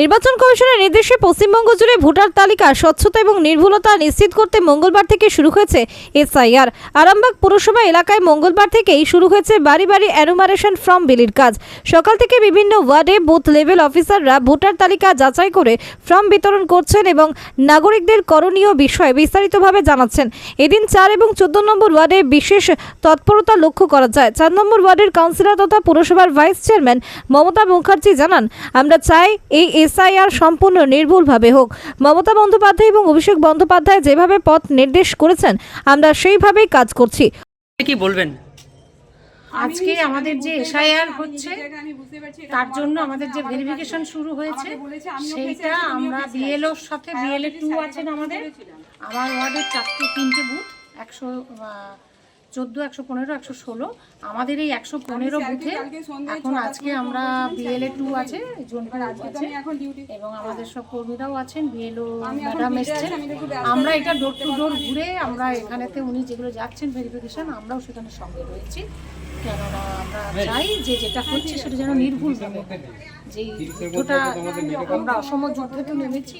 নির্বাচন কমিশনের নির্দেশে পশ্চিমবঙ্গ জুড়ে ভোটার তালিকা স্বচ্ছতা এবং নির্ভুলতা নিশ্চিত করতে মঙ্গলবার থেকে শুরু হয়েছে এসআইআর। আরামবাগ পুরসভা এলাকায় মঙ্গলবার থেকেই শুরু হয়েছে বাড়ি বাড়ি অ্যানুমারেশন ফর্ম বিলির কাজ। সকাল থেকে বিভিন্ন ওয়ার্ডে বুথ লেভেল অফিসাররা ভোটার তালিকা যাচাই করে ফর্ম বিতরণ করছেন এবং নাগরিকদের করণীয় বিষয়ে বিস্তারিতভাবে জানাচ্ছেন। এদিন চার এবং চোদ্দ নম্বর ওয়ার্ডে বিশেষ তৎপরতা লক্ষ্য করা যায়। চার নম্বর ওয়ার্ডের কাউন্সিলর তথা পুরসভার ভাইস চেয়ারম্যান মমতা মুখার্জি জানান, আমরা চাই এই এসআইআর সম্পূর্ণ নির্ভুলভাবে হোক। মমতা বন্দ্যোপাধ্যায় এবং অভিষেক বন্দ্যোপাধ্যায় যেভাবে পথ নির্দেশ করেছেন আমরা সেইভাবেই কাজ করছি। কি বলবেন? আজকে আমাদের যে এসআইআর হচ্ছে তার জন্য আমাদের যে ভেরিফিকেশন শুরু হয়েছে সেইটা আমরা বিএলওর সাথে বিএলএ টু আছেন আমাদের। আমার ওয়ার্ডের চারটে তিনটে বুথ একশো চোদ্দ একশো পনেরো একশো ষোলো। আমাদের এই একশো পনেরো বুথে এখন আজকে আমরা বিএলএ টু আছে জোনপুর আছে এবং আমাদের সব কর্মীরাও আছেন বিএলও ম্যাডাম এসছেন। আমরা এটা ডোর টু ডোর ঘুরে আমরা এখানেতে উনি যেগুলো যাচ্ছেন ভেরিফিকেশন আমরাও সেখানে সঙ্গে রয়েছি। কেননা আমরা চাই যে যেটা হচ্ছে সেটা যেন নির্ভুল যে যুদ্ধটা আমরা অসম যুদ্ধে তো নেমেছি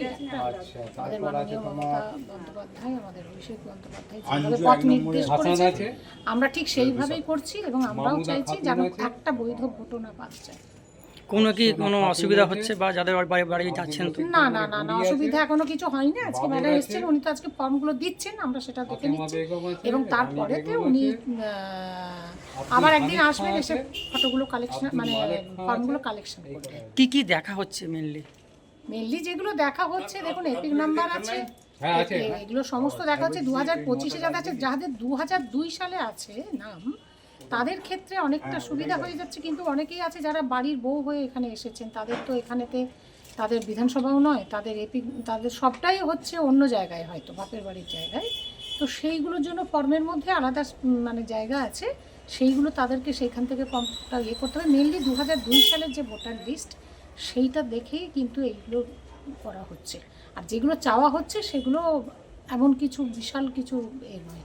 আমাদের মাননীয় মমতা বন্দ্যোপাধ্যায় আমাদের অভিষেক বন্দ্যোপাধ্যায় যেভাবে পথ নির্দেশ করেছে আমরা ঠিক সেইভাবেই করছি এবং আমরাও চাইছি যেন একটা বৈধ ঘটনা বাদ যায়। কোনো কি কোনো অসুবিধা হচ্ছে বা যাদের বাড়ি বাড়ি যাচ্ছেন তো? না না না না অসুবিধা এখনও কিছু হয়নি। আজকে ম্যাডাম এসেছেন উনি তো আজকে ফর্মগুলো দিচ্ছেন আমরা সেটা দেখে নিচ্ছি। এবং তারপরেতে উনি আবার একদিন আসবেন এসে ফটোগুলো কালেকশন মানে ফর্মগুলো কালেকশন করবেন। কি কি দেখা হচ্ছে মেনলি মেনলি যেগুলো দেখা হচ্ছে দেখুন এপিক নাম্বার আছে। এগুলো সমস্ত দেখা হচ্ছে দু হাজার পঁচিশে যাদের আছে যাদের দু হাজার দুই সালে আছে নাম তাদের ক্ষেত্রে অনেকটা সুবিধা হয়ে যাচ্ছে কিন্তু অনেকেই আছে যারা বাড়ির বউ হয়ে এখানে এসেছেন তাদের তো এখানেতে তাদের বিধানসভাও নয় তাদের এপি তাদের সবটাই হচ্ছে অন্য জায়গায় হয়তো বাপের বাড়ির জায়গায়। তো সেইগুলোর জন্য ফর্মের মধ্যে আলাদা মানে জায়গা আছে সেইগুলো তাদেরকে সেইখান থেকে ফর্মটা ইয়ে করতে হবে। মেনলি দু হাজার দুই সালের যে ভোটার লিস্ট সেইটা দেখেই কিন্তু এইগুলো করা হচ্ছে। আর যেগুলো চাওয়া হচ্ছে সেগুলো এমন কিছু বিশাল কিছু এ নয়।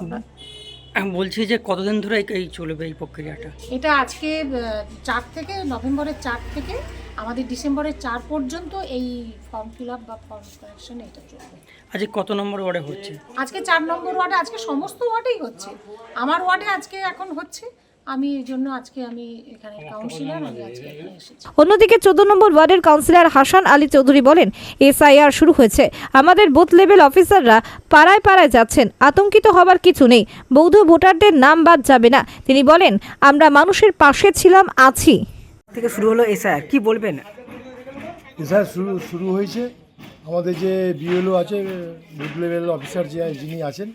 আমরা আমি বলছি যে কতদিন ধরে এই- এই চলবে এই প্রক্রিয়াটা? এটা আজকে চার থেকে নভেম্বরের চার থেকে আমাদের ডিসেম্বরের চার পর্যন্ত এই ফর্ম ফিল আপ বা ফর্ম কালেকশন এটা চলবে। আজকে কত নম্বর ওয়ার্ডে হচ্ছে? আজকে চার নম্বর ওয়ার্ডে আজকে সমস্ত ওয়ার্ডেই হচ্ছে। আমার ওয়ার্ডে আজকে এখন হচ্ছে আমি এই জন্য আজকে আমি এখানে কাউন্সিলর আমি আজকে এখানে এসেছি। অন্যদিকে চোদ্দ নম্বর ওয়ার্ডের কাউন্সিলর হাসান আলী চৌধুরী বলেন এসআইআর শুরু হয়েছে। আমাদের বুথ লেভেল অফিসাররা পাড়ায় পাড়ায় যাচ্ছেন আতঙ্কিত হবার কিছু নেই। বৌদ্ধ ভোটারদের নাম বাদ যাবে না। তিনি বলেন আমরা মানুষের পাশে ছিলাম আছি। থেকে শুরু হলো এসআইআর কি বলবেন? স্যার শুরু শুরু হয়েছে। আমাদের যে বিএলও আছে বুথ লেভেল অফিসার যে যিনি আছেন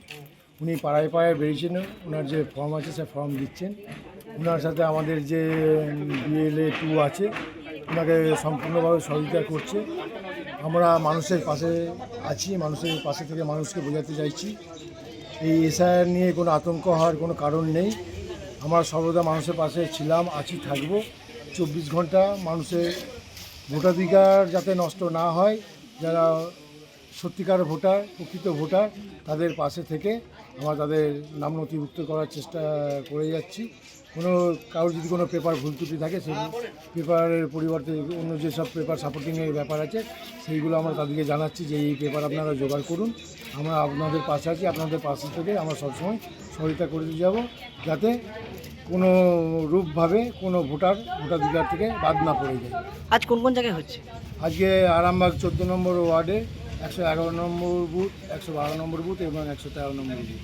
উনি পাড়ায় পাড়ায় বেরিয়েছেন ওনার যে ফর্ম আছে সে ফর্ম দিচ্ছেন। ওনার সাথে আমাদের যে বিএলএ টু আছে ওনাকে সম্পূর্ণভাবে সহযোগিতা করছে। আমরা মানুষের পাশে আছি, মানুষের পাশে থেকে মানুষকে বোঝাতে চাইছি। এই এসআইআর নিয়ে কোনো আতঙ্ক হওয়ার কোনো কারণ নেই। আমরা সর্বদা মানুষের পাশে ছিলাম, আছি, থাকব। চব্বিশ ঘণ্টা মানুষের ভোটাধিকার যাতে নষ্ট না হয়, যারা সত্যিকার ভোটার প্রকৃত ভোটার তাদের পাশে থেকে আমরা তাদের নাম নথিভুক্ত করার চেষ্টা করে যাচ্ছি। কোনো কারোর যদি কোনো পেপার ভুল ত্রুটি থাকে সেই পেপারের পরিবর্তে অন্য যেসব পেপার সাপোর্টিংয়ের ব্যাপার আছে সেইগুলো আমরা তাদেরকে জানাচ্ছি যে এই পেপার আপনারা জোগাড় করুন। আমরা আপনাদের পাশে আছি আপনাদের পাশে থেকে আমরা সবসময় সহযোগিতা করে দিয়ে যাব যাতে কোনো রূপভাবে কোনো ভোটার ভোটাধিকার থেকে বাদ না পড়ে যায়। আজ কোন কোন জায়গায় হচ্ছে? আজকে আরামবাগ চোদ্দ নম্বর ওয়ার্ডে একশো এগারো নম্বর বুথ একশো বারো নম্বর বুথ এবং একশো তেরো নম্বর booth.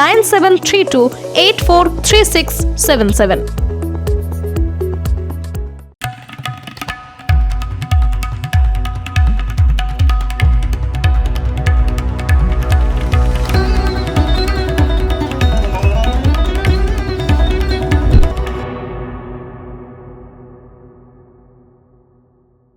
nine seven three two eight four three six seven seven